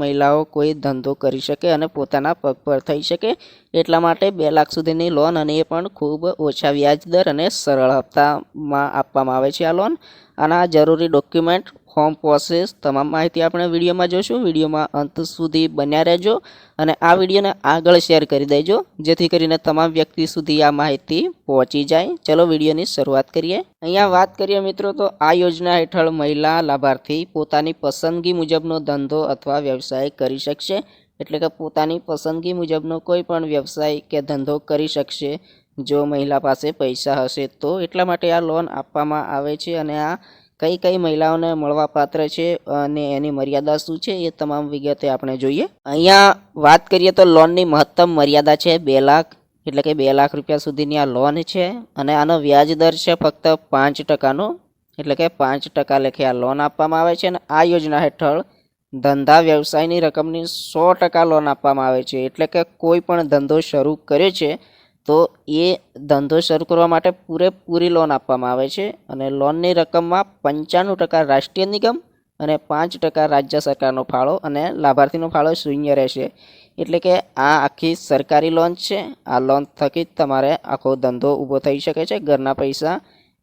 મહિલાઓ કોઈ ધંધો કરી શકે અને પોતાના પગ પર થઈ શકે એટલા માટે બે લાખ સુધીની લોન અને એ પણ ખૂબ ઓછા વ્યાજ દર અને સરળ હપ્તામાં આપવામાં આવે છે આ લોન. આના જરૂરી ડોક્યુમેન્ટ ફોર્મ પ્રોસેસ તમામ માહિતી આપણે વિડીયોમાં જોઈશું. વિડીયોમાં અંત સુધી બન્યા રહેજો અને આ વિડીયોને આગળ શેર કરી દેજો, જેથી કરીને તમામ વ્યક્તિ સુધી આ માહિતી પહોંચી જાય. ચલો વિડીયોની શરૂઆત કરીએ. અહીંયા વાત કરીએ મિત્રો તો આ યોજના હેઠળ મહિલા લાભાર્થી પોતાની પસંદગી મુજબનો ધંધો અથવા વ્યવસાય કરી શકશે. એટલે કે પોતાની પસંદગી મુજબનો કોઈ પણ વ્યવસાય કે ધંધો કરી શકશે જો મહિલા પાસે પૈસા હશે તો. એટલા માટે આ લોન આપવામાં આવે છે અને આ કઈ કઈ મહિલાઓને મળવાપાત્ર છે અને એની મર્યાદા શું છે એ તમામ વિગતે આપણે જોઈએ. અહીંયા વાત કરીએ તો લોનની મહત્તમ મર્યાદા છે બે લાખ, એટલે કે બે લાખ રૂપિયા સુધીની આ લોન છે અને આનો વ્યાજ દર છે ફક્ત પાંચ ટકાનો, એટલે કે પાંચ ટકા લેખે આ લોન આપવામાં આવે છે અને આ યોજના હેઠળ ધંધા વ્યવસાયની રકમની સો ટકા લોન આપવામાં આવે છે. એટલે કે કોઈ પણ ધંધો શરૂ કર્યો છે તો એ ધંધો શરૂ કરવા માટે પૂરેપૂરી લોન આપવામાં આવે છે અને લોનની રકમમાં પંચાણું ટકા રાષ્ટ્રીય નિગમ અને પાંચ ટકા રાજ્ય સરકારનો ફાળો અને લાભાર્થીનો ફાળો શૂન્ય રહેશે. એટલે કે આ આખી સરકારી લોન છે. આ લોન થકી જ તમારે આખો ધંધો ઊભો થઈ શકે છે. ઘરના પૈસા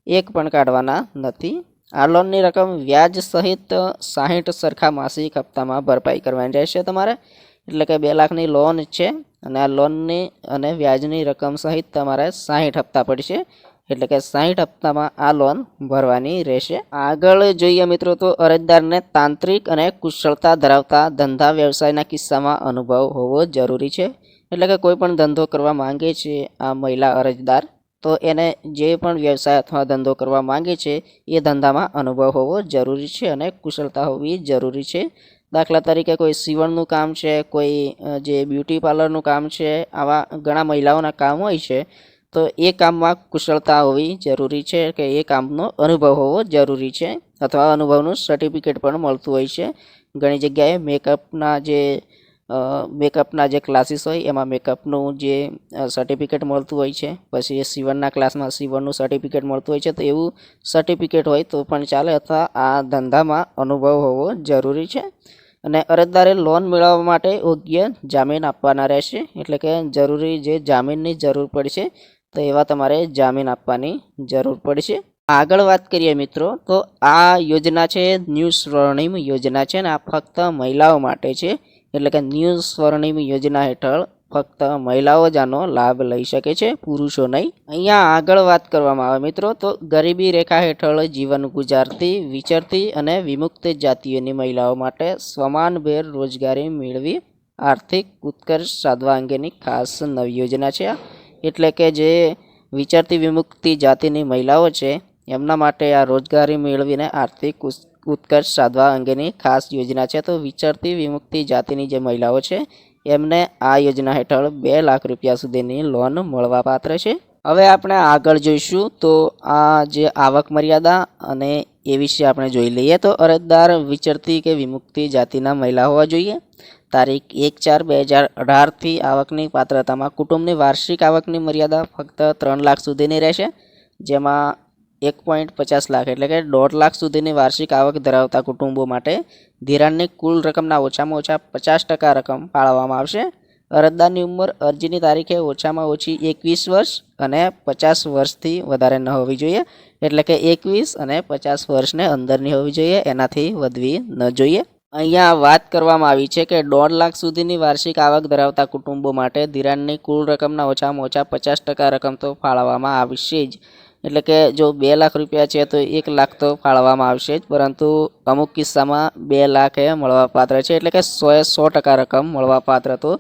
એક પણ કાઢવાના નથી. આ લોનની રકમ વ્યાજ સહિત સાહીઠ સરખા માસિક હપ્તામાં ભરપાઈ કરવાની રહેશે તમારે. એટલે કે બે લાખની લોન છે. અને આ લોનની અને વ્યાજની રકમ સહિત તમારે સાહીઠ હપ્તા પડશે. એટલે કે સાહીઠ હપ્તામાં આ લોન ભરવાની રહેશે. આગળ જોઈએ મિત્રો તો અરજદારને તાંત્રિક અને કુશળતા ધરાવતા ધંધા વ્યવસાયના કિસ્સામાં અનુભવ હોવો જરૂરી છે. એટલે કે કોઈ પણ ધંધો કરવા માંગે છે આ મહિલા અરજદાર, તો એને જે પણ વ્યવસાય અથવા ધંધો કરવા માંગે છે એ ધંધામાં અનુભવ હોવો જરૂરી છે અને કુશળતા હોવી જરૂરી છે. દાખલા તરીકે કોઈ સીવણનું કામ છે, કોઈ જે બ્યુટી પાર્લરનું કામ છે, આવા ઘણા મહિલાઓના કામ હોય છે, તો એ કામમાં કુશળતા હોવી જરૂરી છે કે એ કામનો અનુભવ હોવો જરૂરી છે. અથવા અનુભવનું સર્ટિફિકેટ પણ મળતું હોય છે. ઘણી જગ્યાએ મેકઅપના જે મેકઅપના જે ક્લાસીસ હોય, એમાં મેકઅપનું જે સર્ટિફિકેટ મળતું હોય છે, પછી એ સીવણના ક્લાસમાં સીવણનું સર્ટિફિકેટ મળતું હોય છે, તો એવું સર્ટિફિકેટ હોય તો પણ ચાલે અથવા આ ધંધામાં અનુભવ હોવો જરૂરી છે. અને અરજદારે લોન મેળવવા માટે યોગ્ય જામીન આપવાના રહેશે, એટલે કે જરૂરી જે જામીનની જરૂર પડશે, તો એવા તમારે જામીન આપવાની જરૂર પડશે. આગળ વાત કરીએ મિત્રો, તો આ યોજના છે, ન્યૂ સ્વર્ણિમ યોજના છે ને આ ફક્ત મહિલાઓ માટે છે. એટલે કે ન્યૂ સ્વર્ણિમ યોજના હેઠળ ફક્ત મહિલાઓ જ આનો લાભ લઈ શકે છે, પુરુષો નહીં. અહીંયા આગળ વાત કરવામાં આવે મિત્રો, તો ગરીબી રેખા હેઠળ જીવન ગુજારતી, વિચરતી અને વિમુક્ત જાતિઓની મહિલાઓ માટે સમાનભેર રોજગારી મેળવી આર્થિક ઉત્કર્ષ સાધવા અંગેની ખાસ નવી યોજના છે એટલે કે જે વિચરતી વિમુક્તિ જાતિની મહિલાઓ છે, એમના માટે આ રોજગારી મેળવીને આર્થિક ઉત્કર્ષ સાધવા અંગેની ખાસ યોજના છે. તો વિચરતી વિમુક્તિ જાતિની જે મહિલાઓ છે, એમને આ યોજના હેઠળ બે લાખ રૂપિયા સુધીની લોન મળવાપાત્ર છે. હવે આપણે આગળ જોઈશું તો આ જે આવક મર્યાદા અને એ વિશે આપણે જોઈ લઈએ તો અરજદાર વિચરતી કે વિમુક્તિ જાતિના મહિલા હોવા જોઈએ. તારીખ એક ચાર બે હજાર અઢારથી આવકની પાત્રતામાં કુટુંબની વાર્ષિક આવકની મર્યાદા ફક્ત ત્રણ લાખ સુધીની રહેશે, જેમાં એક પોઈન્ટ પચાસ લાખ એટલે કે દોઢ લાખ સુધીની વાર્ષિક આવક ધરાવતા કુટુંબો માટે ધિરાણની કુલ રકમના ઓછામાં ઓછા પચાસ ટકા રકમ ફાળવવામાં આવશે. અરજદારની ઉંમર અરજીની તારીખે ઓછામાં ઓછી એકવીસ વર્ષ અને પચાસ વર્ષથી વધારે ન હોવી જોઈએ. એટલે કે એકવીસ અને પચાસ વર્ષને અંદરની હોવી જોઈએ, એનાથી વધવી ન જોઈએ. અહીંયા વાત કરવામાં આવી છે કે દોઢ લાખ સુધીની વાર્ષિક આવક ધરાવતા કુટુંબો માટે ધિરાણની કુલ રકમના ઓછામાં ઓછા પચાસ ટકા રકમ તો ફાળવવામાં આવશે જ. એટલે કે જો બે લાખ રૂપિયા છે તો એક લાખ તો ફાળવવામાં આવશે જ. પરંતુ અમુક કિસ્સામાં બે લાખ એ મળવાપાત્ર છે. એટલે કે સોએ સો ટકા રકમ મળવાપાત્ર તો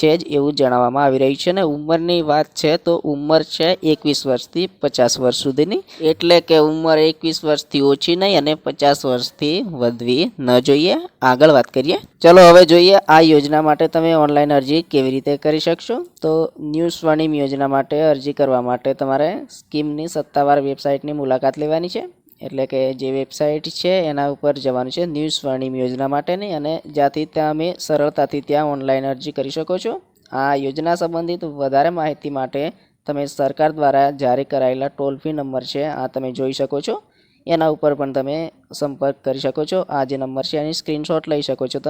છે જ એવું જણાવવામાં આવી રહ્યું છે ને ઉંમરની વાત છે તો ઉંમર છે એકવીસ વર્ષથી પચાસ વર્ષ સુધીની. એટલે કે ઉંમર એકવીસ વર્ષથી ઓછી નહીં અને પચાસ વર્ષથી વધવી ન જોઈએ. આગળ વાત કરીએ. ચલો હવે જોઈએ આ યોજના માટે તમે ઓનલાઈન અરજી કેવી રીતે કરી શકશો? તો ન્યૂ સ્વર્ણિમ યોજના માટે અરજી કરવા માટે તમારે સ્કીમની સત્તાવાર વેબસાઇટની મુલાકાત લેવાની છે. એટલે કે જે વેબસાઇટ છે, એના ઉપર જવાનું છે ન્યૂ સ્વર્ણિમ યોજના માટેની અને જ્યાંથી તમે સરળતાથી ત્યાં ઓનલાઈન અરજી કરી શકો છો. આ યોજના સંબંધિત વધારે માહિતી માટે તમે સરકાર દ્વારા જારી કરાયેલા ટોલ ફ્રી નંબર છે, આ તમે જોઈ શકો છો. એના ઉપર પણ તમે સંપર્ક કરી શકો છો. આ જે નંબર છે, એની સ્ક્રીનશોટ લઈ શકો છો. તમે